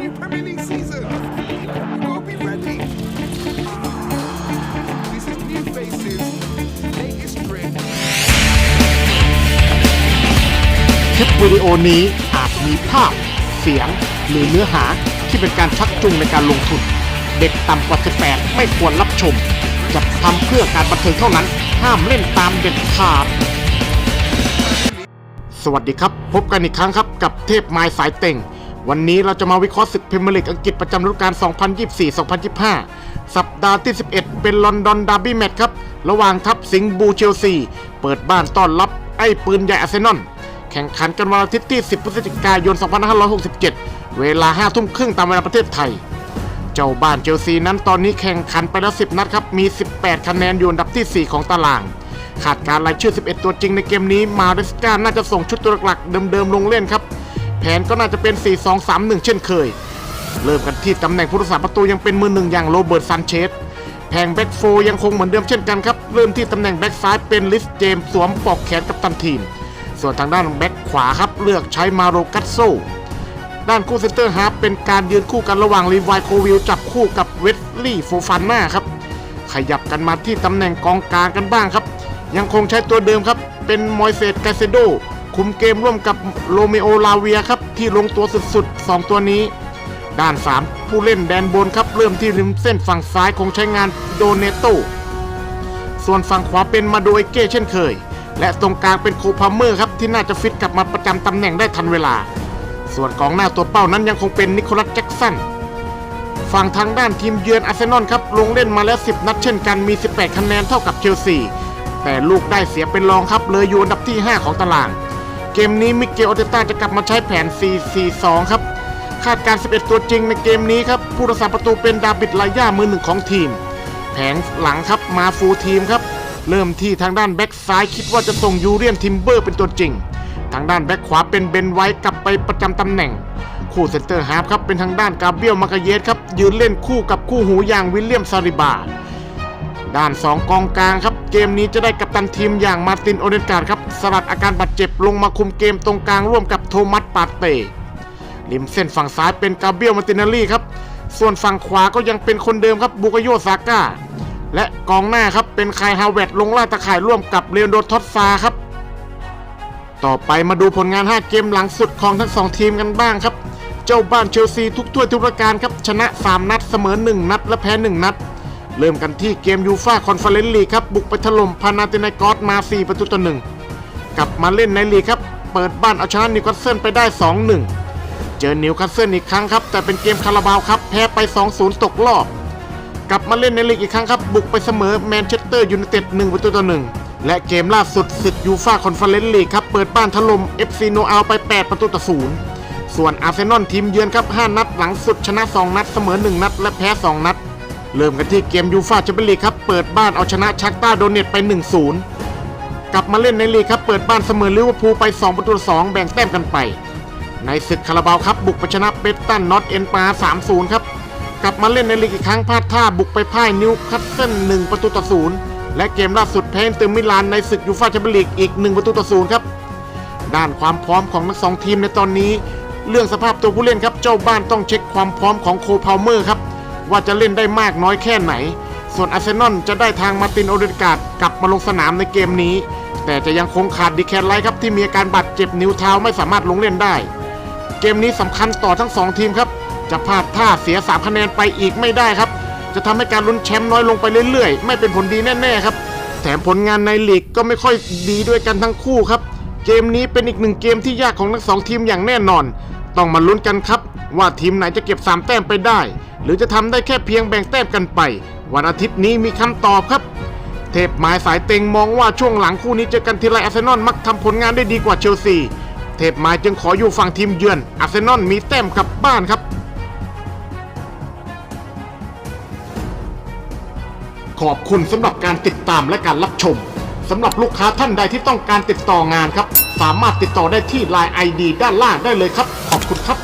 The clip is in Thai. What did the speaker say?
new Premier League season. You gotta be ready. This is new faces, latest trend. คลิปวิดีโอนี้อาจมีภาพ เสียง หรือเนื้อหาที่เป็นการชักจูงในการลงทุน เด็กต่ำกว่า 18 ไม่ควรรับชมจัดทำเพื่อการบันเทิงเท่านั้น ห้ามเล่นตามเด็ดขาด สวัสดีครับ พบกันอีกครั้งครับกับเทพไม้สายเต็ง วันนี้เราจะมาวิเคราะห์ศึกพรีเมียร์ลีกอังกฤษประจำฤดูกาล 2024-2025 สัปดาห์ที่ 11 เป็นลอนดอนดาร์บี้แมตช์ครับ ระหว่างทัพสิงห์บูเชลซี เปิดบ้านต้อนรับไอ้ปืนใหญ่อาร์เซนอล แข่งขันกันวันอาทิตย์ที่ 10 พฤศจิกายน 2567 เวลา 5 ทุ่มครึ่งตามเวลาประเทศไทย เจ้าบ้านเชลซีนั้นตอนนี้แข่งขันไปแล้ว 10 นัดครับ มี 18 คะแนนอยู่อันดับที่ 4 ของตารางขาดการรายชื่อ 11 ตัวจริงในเกมนี้ มาริสกาน่าจะส่งชุดตัวหลักๆเดิมๆลงเล่นครับ แผนก็น่าจะเป็น 4-2-3-1 เช่นเคย เริ่มกันที่ตำแหน่งผู้รักษาประตูยังเป็นมือหนึ่งอย่างโรเบิร์ตซันเชสแผงแบ็กโฟยังคงเหมือนเดิมเช่นกันครับ เริ่มที่ตำแหน่งแบ็กซ้ายเป็นลิสเจมส์สวมปลอกแขนกับตันทีม ส่วนทางด้านแบ็กขวาครับเลือกใช้มาโรกัสโซด้านคู่เซนเตอร์ฮาร์ฟเป็นการยืนคู่กันระหว่างลีวายโควิลจับคู่กับเวสลี่โฟฟานนาครับ ขยับกันมาที่ตำแหน่งกองกลางกันบ้างครับ ยังคงใช้ตัวเดิมครับ เป็นมอยเซตกาเซโด คุมเกมร่วมกับโรเมโอลาเวียครับที่ลงตัวสุดๆ 2 ตัวนี้ ด้าน 3 ผู้เล่นแดนบนครับเริ่มที่ริมเส้นฝั่งซ้ายคงใช้งานโดเนโตส่วนฝั่งขวาเป็นมาโดเอเก้เช่นเคย และตรงกลางเป็นโคพาเมอร์ครับที่น่าจะฟิตกลับมาประจำตำแหน่งได้ทันเวลา ส่วนกองหน้าตัวเป้านั้นยังคงเป็นนิโคลัสแจ็กสันฝั่งทางด้านทีมเยือนอาร์เซนอลครับลงเล่นมาแล้ว 10 นัดเช่นกันมี 18 คะแนนเท่ากับเชลซีแต่ลูกได้เสียเป็นรองครับเลยอยู่อันดับที่ 5 ของตาราง เกมนี้มิเกลโอเตต้าจะกลับมาใช้แผน 4-4-2 ครับ คาดการ 11 ตัวจริงในเกมนี้ครับ ผู้รักษาประตูเป็นดาบิดลาย่ามือหนึ่งของทีม แผงหลังครับมาฟูลทีมครับ เริ่มที่ทางด้านแบ็กซ้ายคิดว่าจะส่งยูเรียนทิมเบอร์เป็นตัวจริง ทางด้านแบ็กขวาเป็นเบนไว้กลับไปประจำตำแหน่ง คู่เซนเตอร์ฮาร์ฟครับเป็นทางด้านกาเบียลมากาเยสครับยืนเล่นคู่กับคู่หูอย่างวิลเลียมซาริบา ด้าน 2 กองกลางครับ เกมนี้จะได้กัปตันทีมอย่างมาร์ตินโอเดนการ์ดครับสลัดอาการบาดเจ็บลงมาคุมเกมตรงกลางร่วมกับโทมัสปาเต้ริมเส้นฝั่งซ้ายเป็นกาเบียลมาตินาลีครับ ส่วนฝั่งขวาก็ยังเป็นคนเดิมครับบุกโยซาก้า และกองหน้าครับเป็นคายฮาวเวตลงล่าตะข่ายร่วมกับเลโนโดทอตฟาครับ ต่อไปมาดูผลงาน 5 เกมหลังสุดของทั้ง 2 ทีมกันบ้างครับ เจ้าบ้านเชลซีทุกถ้วยทุกประการครับชนะ 3 นัดเสมอ 1 นัดและแพ้ 1 นัด เริ่มกันที่เกมยูฟ่าคอนเฟอเรนซ์ลีครับ บุกไปถล่มพานาตินากอสมา 4 ประตูต่อ1กลับมาเล่นในลีครับ เปิดบ้านเอาชนะนิวคาสเซิลไปได้ 2-1 เจอนิวคาสเซิลอีกครั้งครับ แต่เป็นเกมคาราบาวครับ แพ้ไป 2-0 ตกรอบ กลับมาเล่นในลีกอีกครั้งครับ บุกไปเสมอแมนเชสเตอร์ยูไนเต็ด1ประตูต่อ1และเกมล่าสุดศึกยูฟ่าคอนเฟอเรนซ์ลีกครับ เปิดบ้านถล่ม FC โนอาไป 8 ประตูต่อ0ส่วนอาร์เซนอลทีมเยือนครับ 5 นัดหลังสุดชนะ 2 นัดเสมอ 1 นัด และแพ้ 2 นัด เริ่มกันที่เกมยูฟ่าแชมเปี้ยนลีกครับ เปิดบ้านเอาชนะชักต้าโดเนตไป 1-0 กลับมาเล่นในลีกครับ เปิดบ้านเสมอลิเวอร์พูลไป 2 ประตูต่อ2แบ่งแต้มกันไป ในศึกคาราบาวครับ บุกไปชนะเบสตันนอตเอ็นปา3-0 ครับ กลับมาเล่นในลีกอีกครั้งพลาดท่าบุกไปพ่ายนิวคาสเซิล1ประตูต่อ0และเกมล่าสุดแพ้อินเตอร์มิลานในศึกยูฟ่าแชมเปี้ยนลีกอีก 1 ประตูต่อ0ครับ ด้านความพร้อมของทั้งสองทีมในตอนนี้ เรื่องสภาพตัวผู้เล่นครับเจ้าบ้านต้องเช็คความพร้อมของโคพาวเมอร์ครับ ว่าจะเล่นได้มากน้อยแค่ไหน ส่วนอาร์เซนอลจะได้ทางมาร์ตินโอเดการ์ดกลับมาลงสนามในเกมนี้ แต่จะยังคงขาดดีแคนไลท์ครับที่มีอาการบาดเจ็บนิ้วเท้าไม่สามารถลงเล่นได้ เกมนี้สำคัญต่อทั้ง 2 ทีมครับ จะพลาดท่าเสีย3คะแนนไปอีกไม่ได้ครับ จะทำให้การลุ้นแชมป์น้อยลงไปเรื่อยๆ ไม่เป็นผลดีแน่ๆครับ แถมผลงานในลีกก็ไม่ค่อยดีด้วยกันทั้งคู่ครับ เกมนี้เป็นอีกหนึ่งเกมที่ยากของทั้งสองทีมอย่างแน่นอน ต้องมาลุ้นกันครับ ว่าทีมไหนจะเก็บ3แต้มไปได้ หรือจะทำได้แค่เพียงแบ่งแต้มกันไป วันอาทิตย์นี้มีคำตอบครับ เทพหมายสายเต็งมองว่าช่วงหลังคู่นี้เจอกันทีไรอาร์เซนอลมักทำผลงานได้ดีกว่าเชลซี เทพหมายจึงขออยู่ฝั่งทีมเยือนอาร์เซนอลมีแต้มกลับบ้านครับขอบคุณสำหรับการติดตามและการรับชมสำหรับลูกค้าท่านใดที่ต้องการติดต่องานครับ สามารถติดต่อได้ที่ Line ID ด้านล่างได้เลยครับ ขอบคุณครับ